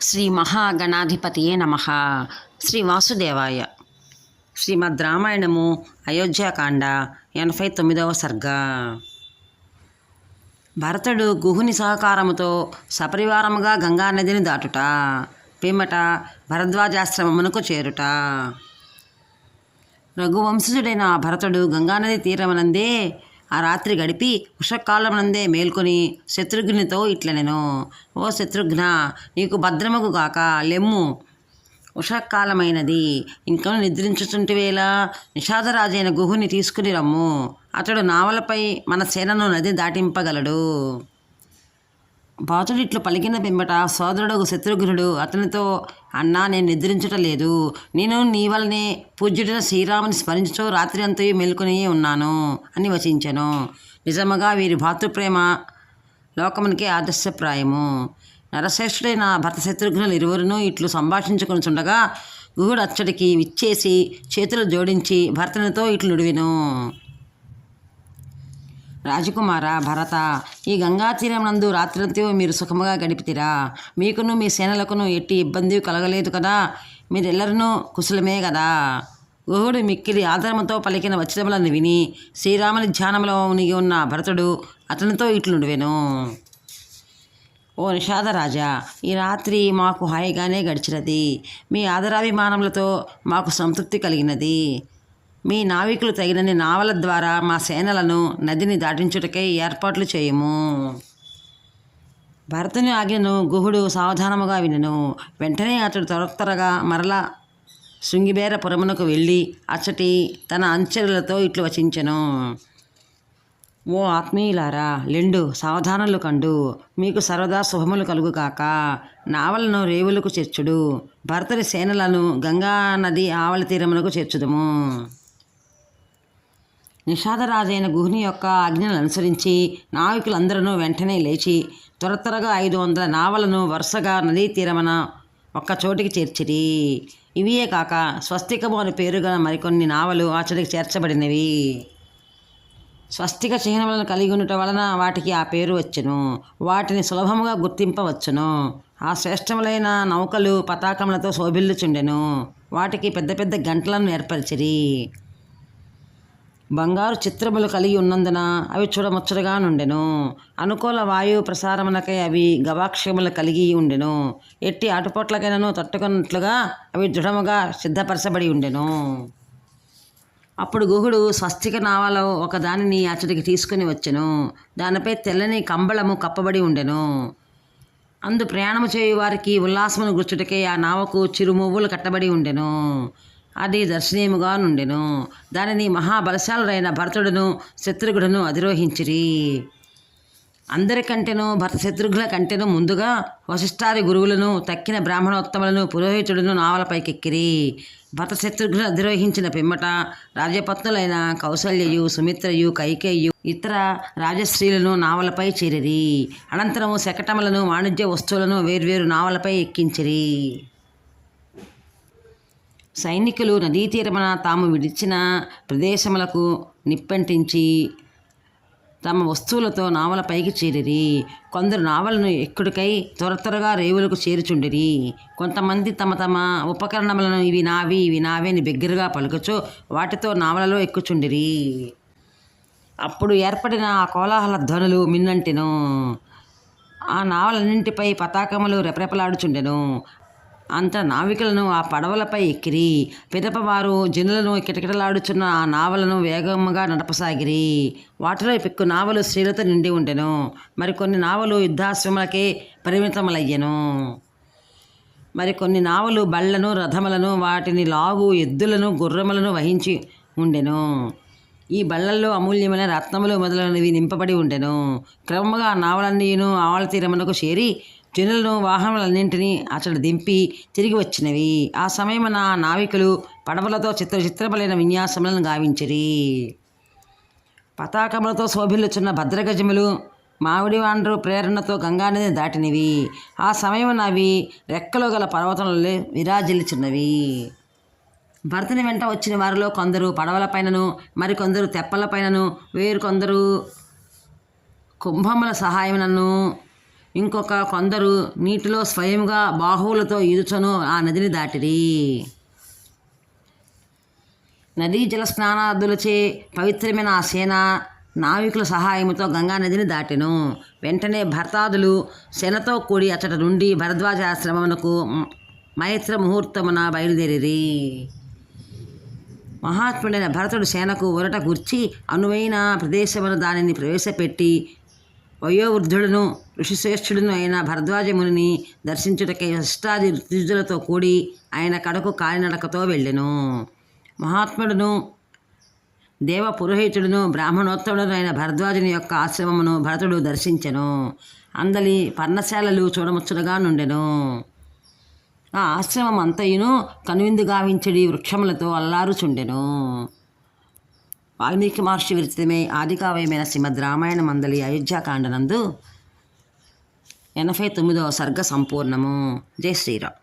శ్రీ మహాగణాధిపతియే నమ. శ్రీ వాసుదేవాయ. శ్రీమద్ రామాయణము అయోధ్యాకాండ ఎనభై తొమ్మిదవ సర్గ. భరతుడు గుహుని సహకారముతో సపరివారముగా గంగానదిని దాటుట పిమ్మట భరద్వాజాశ్రమమునకు చేరుట. రఘువంశజుడైన భరతుడు గంగానది తీరమనందే ఆ రాత్రి గడిపి ఉషకాలమునందే మేల్కొని శత్రుఘ్నితో ఇట్లనెను ఓ శత్రుఘ్న నీకు భద్రముకు గాక లెమ్ము. ఉషకాలమైనది ఇంకా నిద్రించుచుంటివేళ నిషాదరాజైన గుహుని తీసుకుని రమ్ము. అతడు నావలపై మన సేనను నది దాటింపగలడు. బాతుడు ఇట్లు పలికిన పిమ్మట సోదరుడు శత్రుఘ్నుడు అతనితో అన్నా నేను నిద్రించుట లేదు నేను నీ వలనే పూజ్యుడైన శ్రీరాముని స్మరించుతూ రాత్రి అంతయు మేల్కొని ఉన్నాను అని వచించెను. నిజముగా వీరి భాతృప్రేమ లోకమునికి ఆదర్శప్రాయము. నరశ్రేష్ఠుడైన భర్త శత్రుఘ్నులు ఇరువురును ఇట్లు సంభాషించుకుని చుండగా గుహుడు అచ్చడికి విచ్చేసి చేతులు జోడించి భర్తనితో ఇట్లు నుడివెను. రాజకుమార భరత ఈ గంగా తీరమునందు రాత్రంతా మీరు సుఖముగా గడిపితిరా. మీకును మీ సేనలకును ఎట్టి ఇబ్బంది కలగలేదు కదా. మీరెల్లరూ కుశలమే కదా గుహుడు మిక్కిలి ఆదరముతో పలికిన వచనములను విని శ్రీరాముని ధ్యానంలో మునిగి ఉన్న భరతుడు అతనితో ఇట్లుండువెను ఓ నిషాదరాజా ఈ రాత్రి మాకు హాయిగానే గడిచినది. మీ ఆదరాభిమానములతో మాకు సంతృప్తి కలిగినది. మీ నావికులు తగినన్ని నావల ద్వారా మా సేనలను నదిని దాటించుటకై ఏర్పాట్లు చేయము. భరతుని ఆజ్ఞను గుహుడు సావధానముగా వినెను. వెంటనే అతడు త్వరత్వరగా మరల మరలా శృంగిబేర పురమునకు వెళ్ళి అచ్చటి తన అంచెలతో ఇట్లు వచించెను. ఓ ఆత్మీయులారా లెండు సావధానలు కండు. మీకు సర్వదా శుభములు కలుగుగాక నావలను రేవులకు చేర్చుడు. భరతుని సేనలను గంగా నది ఆవల తీరమునకు చేర్చుదము. నిషాదరాజైన గుహుని యొక్క ఆజ్ఞను అనుసరించి నావికులందరూ వెంటనే లేచి త్వర త్వరగా ఐదు వందల నావలను వరుసగా నదీ తీరమన ఒక్క చోటికి చేర్చిరి. ఇవియే కాక స్వస్తికము అని పేరుగా మరికొన్ని నావలు అచ్చడికి చేర్చబడినవి. స్వస్తిక చిహ్నములను కలిగి ఉండటం వలన వాటికి ఆ పేరు వచ్చును. వాటిని సులభముగా గుర్తింపవచ్చును. ఆ శ్రేష్టములైన నౌకలు పతాకములతో శోభిల్లుచుండెను. వాటికి పెద్ద పెద్ద గంటలను ఏర్పరిచిరి. బంగారు చిత్రములు కలిగి ఉన్నందున అవి చూడముచ్చటగా నుండెను. అనుకూల వాయువు ప్రసారమునకై అవి గవాక్షములు కలిగి ఉండెను. ఎట్టి ఆటుపోట్లకైనను తట్టుకున్నట్లుగా అవి దృఢముగా సిద్ధపరచబడి ఉండెను. అప్పుడు గుహుడు స్వస్తిక నావలో ఒక దానిని అతడికి తీసుకుని వచ్చెను. దానిపై తెల్లని కంబళము కప్పబడి ఉండెను. అందు ప్రయాణము చేయు వారికి ఉల్లాసమును గుర్చుటకే ఆ నావకు చిరుమువ్వులు కట్టబడి ఉండెను. అది దర్శనీయముగా నుండెను. దానిని మహాబలశాలుడైన భరతుడును శత్రుఘ్నుడును అధిరోహించిరి. అందరికంటేనూ భర్త శత్రుఘ్నుల కంటేనూ ముందుగా వశిష్ఠాది గురువులను తక్కిన బ్రాహ్మణోత్తములను పురోహితుడును నావలపైకెక్కిరి. భర్త శత్రుఘ్నులు అధిరోహించిన పిమ్మట రాజపత్నులైన కౌసల్యయు సుమిత్రయు కైకేయు ఇతర రాజశ్రీలను నావలపై చేరిరి. అనంతరము శకటములను వాణిజ్య వస్తువులను వేర్వేరు నావలపై ఎక్కించిరి. సైనికులు నదీ తీరమున తాము విడిచిన ప్రదేశములకు నిప్పంటించి తమ వస్తువులతో నావల పైకి చేరిరి. కొందరు నావలను ఎక్కుడికై త్వర త్వరగా రేవులకు చేరుచుండిరి. కొంతమంది తమ తమ ఉపకరణములను ఇవి నావి ఇవి నావి అని బిగ్గరగా పలుకుచు వాటితో నావలలో ఎక్కుచుండిరి. అప్పుడు ఏర్పడిన ఆ కోలాహల ధ్వనులు మిన్నంటెను. ఆ నావలన్నింటిపై పతాకములు రెపరెపలాడుచుండెను. అంత నావికులను ఆ పడవలపై ఎక్కిరి. పిదపవారు జనులను కిటకిటలాడుచున్న ఆ నావలను వేగముగా నడపసాగిరి. వాటిలో పెక్కు నావలు స్త్రీలతో నిండి ఉండెను. మరికొన్ని నావలు యుద్ధాశ్రములకే పరిమితములయ్యెను. మరికొన్ని నావలు బళ్ళను రథములను వాటిని లాగు ఎద్దులను గుర్రములను వహించి ఉండెను. ఈ బళ్ళల్లో అమూల్యమైన రత్నములు మొదలైనవి నింపబడి ఉండెను. క్రమముగా ఆ నావలన్నీను ఆవల తీరమునకు చేరి జనులను వాహనములన్నింటినీ అతడు దింపి తిరిగి వచ్చినవి. ఆ సమయమున నావికులు పడవలతో చిత్ర చిత్రములైన విన్యాసములను గావించిరి. పతాకములతో శోభిల్లుచున్న భద్రగజములు మామిడి వాండ్రు ప్రేరణతో గంగానదిని దాటినవి. ఆ సమయమున అవి రెక్కలు గల పర్వతములలో విరాజిల్లుచున్నవి. భర్తని వెంట వచ్చిన వారిలో కొందరు పడవలపైనను మరికొందరు తెప్పలపైనను వేరు కొందరు కుంభముల సహాయమునను ఇంకొక కొందరు నీటిలో స్వయంగా బాహువులతో ఈదుచను ఆ నదిని దాటిరి. నదీ జల స్నానాదులచే పవిత్రమైన ఆ సేన నావికుల సహాయంతో గంగా నదిని దాటెను. వెంటనే భర్తాదులు సేనతో కూడి అచ్చట నుండి భరద్వాజాశ్రమమునకు ఆశ్రమమునకు మైత్ర ముహూర్తమున బయలుదేరిరి. మహాత్ముడైన భరతుడు సేనకు ఉరట గుర్చి అనువైన ప్రదేశమును దానిని ప్రవేశపెట్టి వయోవృద్ధుడును ఋషిశ్రేష్ఠుడును అయిన భరద్వాజముని దర్శించుటకై అష్టాది ఋతుజులతో కూడి ఆయన కడకు కాలినడకతో వెళ్ళెను. మహాత్ముడును దేవ పురోహితుడును బ్రాహ్మణోత్తముడును అయిన భరద్వాజుని యొక్క ఆశ్రమమును భరతుడు దర్శించెను. అందలి పర్ణశాలలు చూడముచ్చటగా నుండెను. ఆ ఆశ్రమం అంతయును కనువిందు గావించడి వృక్షములతో అల్లారుచుండెను. వాల్మీకి మహర్షి విరచితమే ఆదికావ్యమైన శ్రీమద్ రామాయణ మందలి అయోధ్యాకాండనందు ఎనభై తొమ్మిదవ సర్గ సంపూర్ణము. జై శ్రీరామ్.